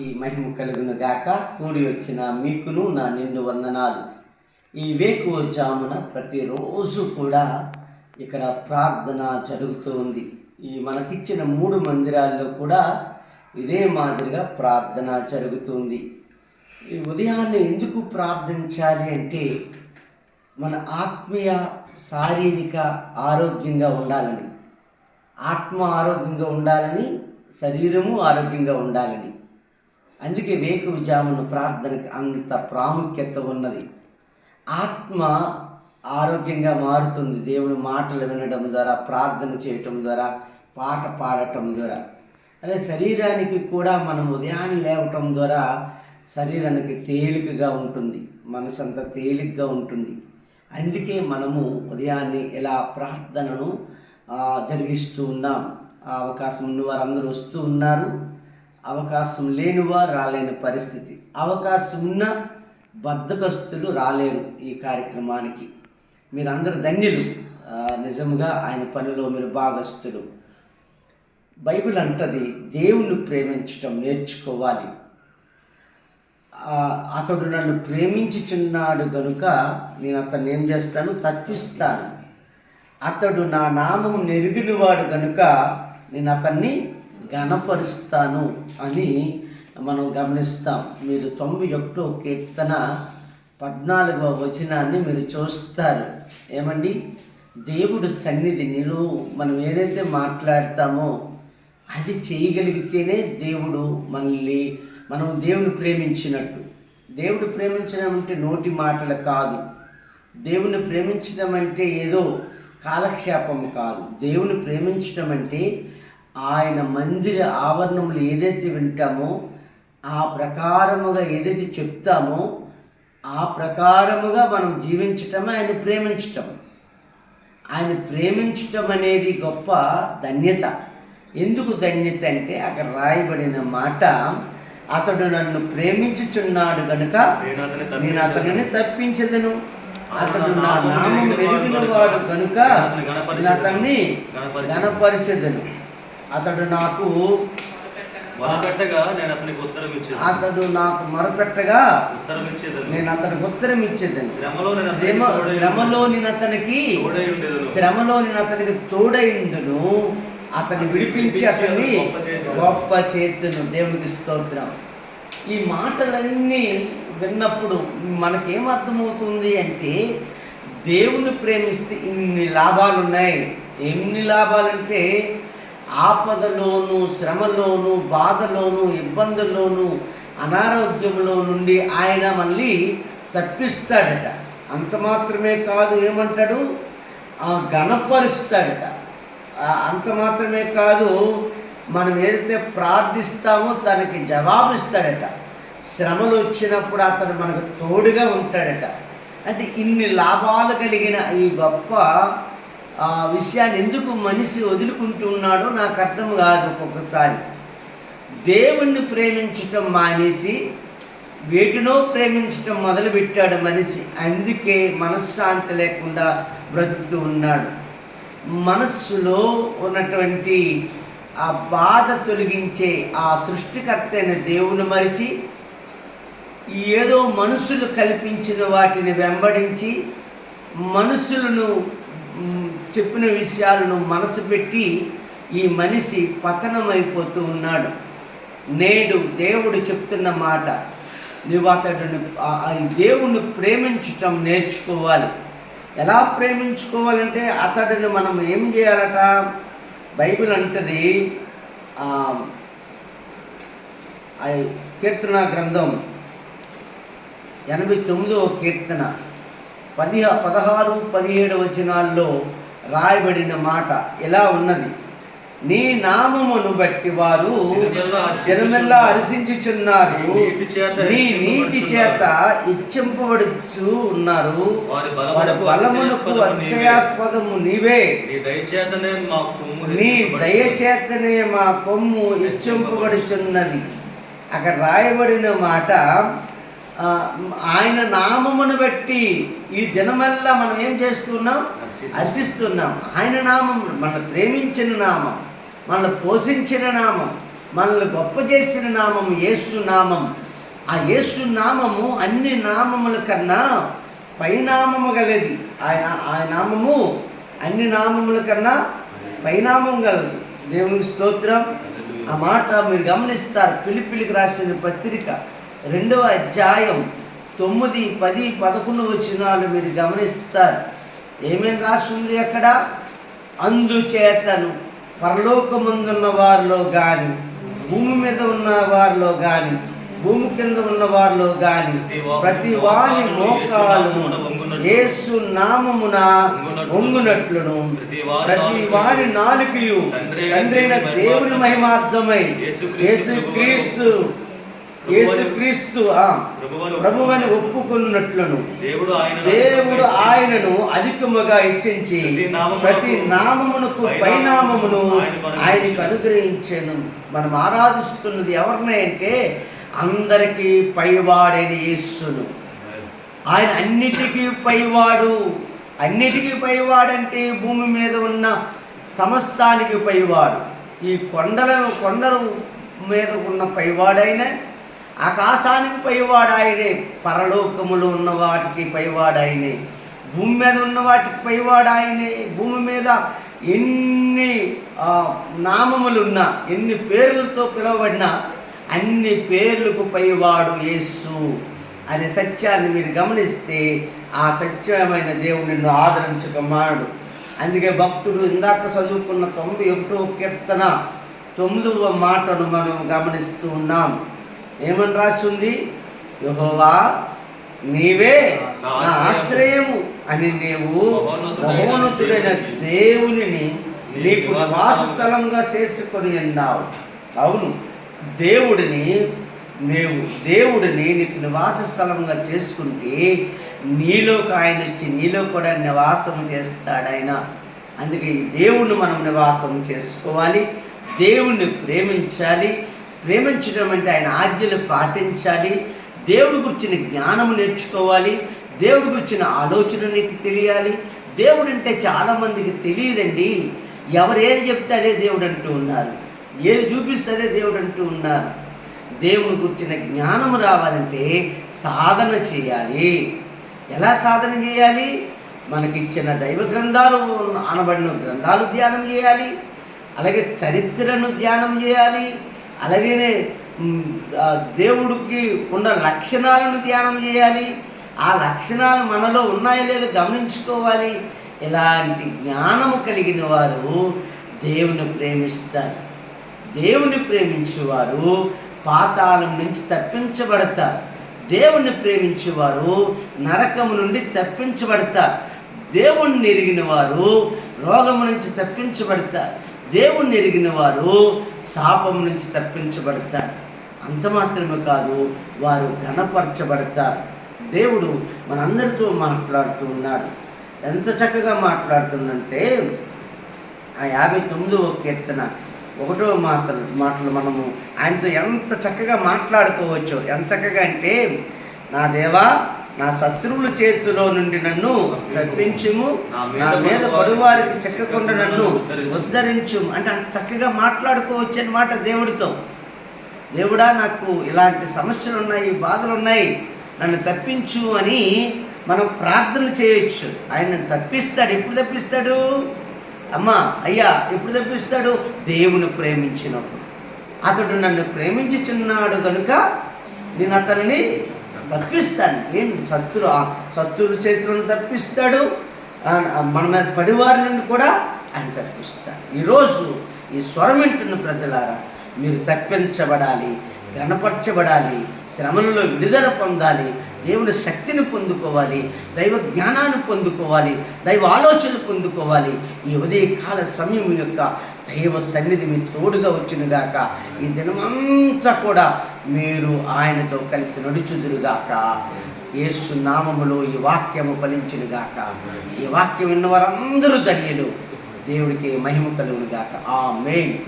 ఈ మహిమ కలుగును గాక. కూడి వచ్చిన మీకును నా నిండు వందనాలు. ఈ వేకు జామున ప్రతిరోజు కూడా ఇక్కడ ప్రార్థన జరుగుతూ ఉంది. ఈ మనకిచ్చిన మూడు మందిరాల్లో కూడా ఇదే మాదిరిగా ప్రార్థన జరుగుతుంది ఈ ఉదయాన్నే ఎందుకు ప్రార్థించాలి అంటే మన ఆత్మీయ శారీరక ఆరోగ్యంగా ఉండాలని. ఆత్మ ఆరోగ్యంగా ఉండాలని శరీరము ఆరోగ్యంగా ఉండాలని. అందుకే వేకువ జామున అంత ప్రాముఖ్యత ఉన్నది. ఆత్మ ఆరోగ్యంగా మారుతుంది. దేవుని మాటలు వినడం ద్వారా ప్రార్థన చేయటం ద్వారా పాట పాడటం ద్వారా. అదే శరీరానికి కూడా మనం ఉదయాన్నే లేవటం ద్వారా శరీరానికి తేలికగా ఉంటుంది. మనసు అంతా తేలికగా ఉంటుంది. అందుకే మనము ఉదయాన్నే ఇలా ప్రార్థనను జరిగిస్తూ ఉన్నాం. ఆ అవకాశం ఉన్న వారందరూ వస్తూ ఉన్నారు. అవకాశం లేనివారు రాలేని పరిస్థితి. అవకాశం ఉన్న బద్ధకస్తులు రాలేరు ఈ కార్యక్రమానికి. మీరందరూ ధన్యులు. నిజముగా నిజంగా ఆయన పనిలో మీరు భాగస్తులు బైబిల్ అంటది దేవుణ్ణి ప్రేమించటం నేర్చుకోవాలి. అతడు నన్ను ప్రేమించుచున్నాడు గనుక నేను అతన్ని ఏం చేస్తాను? తప్పిస్తాను. అతడు నా నామం నెరిగినవాడు గనుక నేను అతన్ని ఘనపరుస్తాను అని మనం గమనిస్తాం. మీరు తొంభై ఒకటో కీర్తన పద్నాలుగవ వచనాన్ని మీరు చూస్తారు. ఏమండి? దేవుడు సన్నిధి నీలో మనం ఏదైతే మాట్లాడతామో అది చేయగలిగితేనే దేవుడు మనల్ని మనం దేవుని ప్రేమించినట్టు. దేవుడు ప్రేమించడం అంటే నోటి మాటలు కాదు. దేవుని ప్రేమించడం అంటే ఏదో కాలక్షేపం కాదు. దేవుని ప్రేమించడం అంటే ఆయన మందిర ఆవరణములు ఏదైతే వింటామో ఆ ప్రకారముగా ఏదైతే చెప్తామో ఆ ప్రకారముగా మనం జీవించటమే ఆయన ప్రేమించటం. ఆయన ప్రేమించటం అనేది గొప్ప ధన్యత. ఎందుకు ధన్యత అంటే అక్కడ రాయబడిన మాట అతడు నన్ను ప్రేమించుచున్నాడు గనుక నేను అతన్ని నేను అతనిని తప్పించదను. అతడు నా నామం వెలిగిన వాడు కనుక నేను అతన్ని గణపరిచదను. అతడు నాకు మొదపెట్టగా నేను అతనికి ఉత్తరం ఇచ్చేది అతడు నాకు మొరపెట్టగా ఉత్తరం ఇచ్చేదను నేను అతనికి ఉత్తరం ఇచ్చేదను శ్రమలో శ్రమ తోడై శ్రమలో నేను అతనికి తోడై ఉండేదను. శ్రమలో నేను అతనికి తోడైందును అతన్ని విడిపించి అతన్ని గొప్ప చేతును దేవునికి స్తోత్రం. ఈ మాటలన్నీ విన్నప్పుడు మనకేం అర్థమవుతుంది అంటే దేవుని ప్రేమిస్తే ఇన్ని లాభాలు ఉన్నాయి ఎన్ని లాభాలంటే ఆపదలోను శ్రమలోను బాధలోను ఇబ్బందుల్లోను అనారోగ్యంలో నుండి ఆయన మళ్ళీ తప్పిస్తాడట. అంత మాత్రమే కాదు ఏమంటాడు? గణపరుస్తాడట అంత మాత్రమే కాదు మనం ఏదైతే ప్రార్థిస్తామో తనకి జవాబు ఇస్తాడట శ్రమలు వచ్చినప్పుడు అతను మనకు తోడుగా ఉంటాడట. అంటే ఇన్ని లాభాలు కలిగిన ఈ గొప్ప ఆ, విషయాన్ని ఎందుకు మనిషి వదులుకుంటున్నాడో నాకు అర్థం కాదు ఒక్కొక్కసారి. దేవుణ్ణి ప్రేమించటం మానేసి వేటినో ప్రేమించటం మొదలుపెట్టాడు మనిషి. అందుకే మనశ్శాంతి లేకుండా బ్రతుకుతూ ఉన్నాడు. మనస్సులో ఉన్నటువంటి ఆ బాధ తొలగించే ఆ సృష్టికర్త అయిన దేవుని మరిచి ఏదో మనుషులు కల్పించిన వాటిని వెంబడించి మనుషులను చెప్పిన విషయాలను మనసు పెట్టి ఈ మనిషి పతనమైపోతూ ఉన్నాడు. నేడు దేవుడు చెప్తున్న మాట నువ్వు అతడుని ఆ- దేవుణ్ణి ప్రేమించటం నేర్చుకోవాలి. ఎలా ప్రేమించుకోవాలంటే అతడిని మనం ఏం చేయాలట? బైబిల్ అంటది ఆ, కీర్తన గ్రంథం ఎనభై తొమ్మిదో కీర్తన. పది పదహారు పదిహేడు వచనాల్లో రాయబడిన మాట ఎలా ఉన్నది? నీ నామమును బట్టి వారు జనమెల్లా హర్షించుచున్నారు నీ నీతి చేత ఇచ్చింపబడుచు ఉన్నారు. వారి బలమునకు అతిశయాస్పదము నీవే. నీ దయచేతనే మా కొమ్ము నీ హెచ్చింపబడుచున్నది. దయచేతనే మా కొమ్ము ఇచ్చింపబడుచున్నది అక్కడ రాయబడిన మాట ఆయన నామమును బట్టి ఈ దినమల్లా మనం ఏం చేస్తున్నాం? హర్షిస్తున్నాం ఆయన నామం మన ప్రేమించిన నామం మనల్ని పోషించిన నామం మనల్ని గొప్ప చేసిన నామం యేసు నామం. ఆ యేసు నామము అన్ని నామముల కన్నా పైనామము గలది. ఆయన ఆ నామము అన్ని నామముల కన్నా పైనామం గలదు. దేవునికి స్తోత్రం. ఆ మాట మీరు గమనిస్తారు. పిలిపిలికి రాసిన పత్రిక. రెండవ అధ్యాయం తొమ్మిది పది పదకొండు వచ్చినాలు మీరు గమనిస్తారు. ఏమేమి రాస్తుంది అక్కడ? అందుచేతను పరలోకమందున్న వారిలో కానీ భూమి మీద ఉన్న వారిలో కానీ భూమి కింద ఉన్న వారిలో కానీ ప్రతి వారి మోకాలు యేసు నామమున ఒంగునట్లును ప్రతి వారి నాలుకయు తండ్రైన దేవుని మహిమార్థమై యేసుక్రీస్తు యేసుక్రీస్తు ప్రభువని ఒప్పుకున్నట్లును. దేవుడు ఆయన దేవుడు ఆయనను అధికముగా హెచ్చించి ప్రతి నామమునకు పైనామమును ఆయనకు అనుగ్రహించాను. మనం ఆరాధిస్తున్నది ఎవరిని అంటే అందరికీ పైవాడైన యేస్సును ఆయన అన్నిటికీ పైవాడు. అన్నిటికీ పైవాడంటే భూమి మీద ఉన్న సమస్తానికి పైవాడు. ఈ కొండల కొండల మీద ఉన్న పైవాడైన ఆకాశానికి పైవాడాయనే పరలోకములు ఉన్న వాటికి పైవాడాయనే భూమి మీద ఉన్న వాటికి పైవాడాయనే భూమి మీద ఎన్ని నామములున్నా ఎన్ని పేర్లతో పిలువబడినా అన్ని పేర్లకు పైవాడు యేసు అనే సత్యాన్ని మీరు గమనిస్తే ఆ సత్యమైన దేవుడు నిన్ను ఆదరించక అందుకే భక్తుడు ఇందాక చదువుకున్న తొంభై ఒకటో కీర్తన తొమ్మిదవ మాటను మనం గమనిస్తూ ఉన్నాం. ఏమని రాస్తుంది? యెహోవా నీవే నా ఆశ్రయము. అని నీవు మహోన్నతుడైన దేవునిని నీకు నివాస స్థలంగా చేసుకొని ఉన్నావు. అవును. దేవుడిని నీవు దేవుడిని నీకు నివాస స్థలంగా చేసుకుంటే నీలోకి ఆయన వచ్చి నీలో కూడా నివాసం చేస్తాడు ఆయన అందుకే ఈ దేవుణ్ణి మనం నివాసం చేసుకోవాలి. దేవుణ్ణి ప్రేమించాలి. ప్రేమించడం అంటే ఆయన ఆజ్ఞలు పాటించాలి దేవుడి గురించిన జ్ఞానం నేర్చుకోవాలి దేవుడి గురించిన ఆలోచన నీకు తెలియాలి. దేవుడు అంటే చాలామందికి తెలియదండి. ఎవరు ఏది చెప్తే అదే దేవుడు అంటూ ఉన్నారు. ఏది చూపిస్తే అదే దేవుడు అంటూ ఉన్నారు. దేవుని గురించిన జ్ఞానం రావాలంటే సాధన చేయాలి. ఎలా సాధన చేయాలి? మనకిచ్చిన దైవ గ్రంథాలు అనబడిన గ్రంథాలు ధ్యానం చేయాలి. అలాగే చరిత్రను ధ్యానం చేయాలి. అలాగనే దేవుడికి ఉన్న లక్షణాలను ధ్యానం చేయాలి. ఆ లక్షణాలు మనలో ఉన్నాయో లేదో గమనించుకోవాలి. ఇలాంటి జ్ఞానము కలిగిన వారు దేవుని ప్రేమిస్తారు. దేవుని ప్రేమించేవారు పాతాళం నుంచి తప్పించబడతారు. దేవుణ్ణి ప్రేమించేవారు నరకము నుండి తప్పించబడతారు. దేవుణ్ణి ఎరిగిన వారు రోగము నుంచి తప్పించబడతారు. దేవుణ్ణి ఎరిగిన వారు శాపం నుంచి తప్పించబడతారు. అంత మాత్రమే కాదు వారు ఘనపరచబడతారు. దేవుడు మనందరితో మాట్లాడుతూ ఉన్నాడు. ఎంత చక్కగా మాట్లాడుతుందంటే ఆ యాభై తొమ్మిదవ కీర్తన ఒకటో మాటలు మాటలు మనము ఆయనతో ఎంత చక్కగా మాట్లాడుకోవచ్చో ఎంత చక్కగా అంటే నా దేవా నా శత్రువుల చేతిలో నుండి నన్ను తప్పించుము నా మీద పడువారికి చెక్కకుండా నన్ను ఉద్ధరించు. అంటే అంత చక్కగా మాట్లాడుకోవచ్చు అన్నమాట దేవుడితో. దేవుడా నాకు ఇలాంటి సమస్యలు ఉన్నాయి బాధలు ఉన్నాయి నన్ను తప్పించు అని మనం ప్రార్థన చేయొచ్చు. ఆయన తప్పిస్తాడు. ఎప్పుడు తప్పిస్తాడు? అమ్మా అయ్యా ఎప్పుడు తప్పిస్తాడు? దేవుని ప్రేమించినప్పుడు. అతడు నన్ను ప్రేమించుచున్నాడు కనుక నేను అతనిని తప్పిస్తాను ఏంటి శత్రు ఆ చేతులను తప్పిస్తాడు. మన మీద పడివారి నుండి కూడా ఆయన తప్పిస్తాడు. ఈరోజు ఈ స్వరం వింటున్న ప్రజలారా మీరు తప్పించబడాలి గణపరచబడాలి శ్రమలలో విడుదల పొందాలి దేవుని శక్తిని పొందుకోవాలి దైవ జ్ఞానాన్ని పొందుకోవాలి దైవ ఆలోచనలు పొందుకోవాలి. ఈ ఉదయకాల సమయం యొక్క దైవ సన్నిధి మీ తోడుగా వచ్చినగాక ఈ దినమంతా కూడా మీరు ఆయనతో కలిసి నడుచుదురుగాక. యేసు నామములో ఈ వాక్యము ఫలించునుగాక. ఈ వాక్యం విన్న వారందరూ ధన్యులు. దేవుడికి మహిమ కలుగునుగాక. ఆ మెయిన్